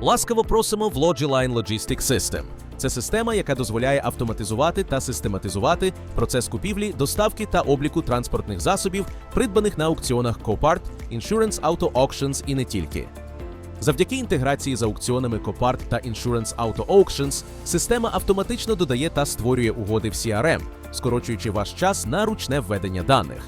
Ласкаво просимо в Logiline Logistic System. Це система, яка дозволяє автоматизувати та систематизувати процес купівлі, доставки та обліку транспортних засобів, придбаних на аукціонах Copart, Insurance Auto Auctions і не тільки. Завдяки інтеграції з аукціонами Copart та Insurance Auto Auctions, система автоматично додає та створює угоди в CRM, скорочуючи ваш час на ручне введення даних.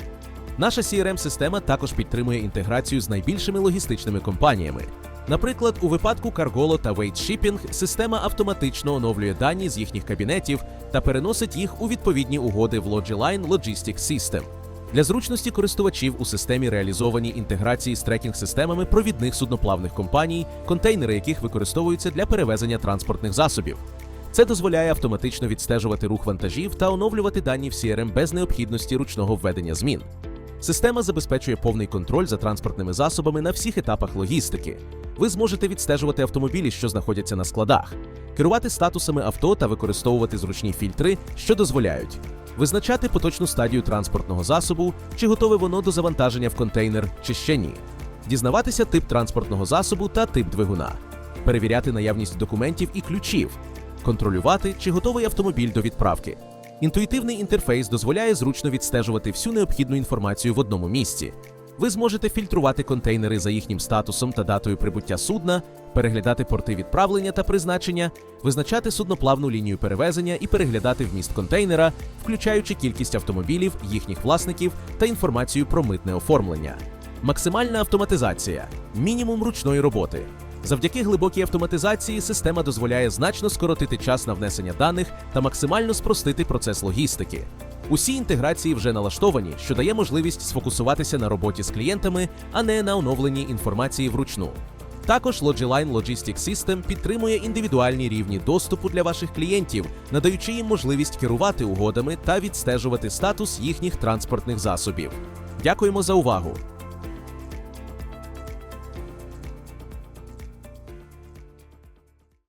Наша CRM-система також підтримує інтеграцію з найбільшими логістичними компаніями. Наприклад, у випадку Cargolo та Shipping система автоматично оновлює дані з їхніх кабінетів та переносить їх у відповідні угоди в Logiline Logistics System. Для зручності користувачів у системі реалізовані інтеграції з трекінг-системами провідних судноплавних компаній, контейнери яких використовуються для перевезення транспортних засобів. Це дозволяє автоматично відстежувати рух вантажів та оновлювати дані в CRM без необхідності ручного введення змін. Система забезпечує повний контроль за транспортними засобами на всіх етапах логістики. Ви зможете відстежувати автомобілі, що знаходяться на складах, керувати статусами авто та використовувати зручні фільтри, що дозволяють визначати поточну стадію транспортного засобу, чи готове воно до завантаження в контейнер, чи ще ні, дізнаватися тип транспортного засобу та тип двигуна, перевіряти наявність документів і ключів, контролювати, чи готовий автомобіль до відправки. Інтуїтивний інтерфейс дозволяє зручно відстежувати всю необхідну інформацію в одному місці. Ви зможете фільтрувати контейнери за їхнім статусом та датою прибуття судна, переглядати порти відправлення та призначення, визначати судноплавну лінію перевезення і переглядати вміст контейнера, включаючи кількість автомобілів, їхніх власників та інформацію про митне оформлення. Максимальна автоматизація, мінімум ручної роботи. Завдяки глибокій автоматизації система дозволяє значно скоротити час на внесення даних та максимально спростити процес логістики. Усі інтеграції вже налаштовані, що дає можливість сфокусуватися на роботі з клієнтами, а не на оновленні інформації вручну. Також Logiline Logistics System підтримує індивідуальні рівні доступу для ваших клієнтів, надаючи їм можливість керувати угодами та відстежувати статус їхніх транспортних засобів. Дякуємо за увагу!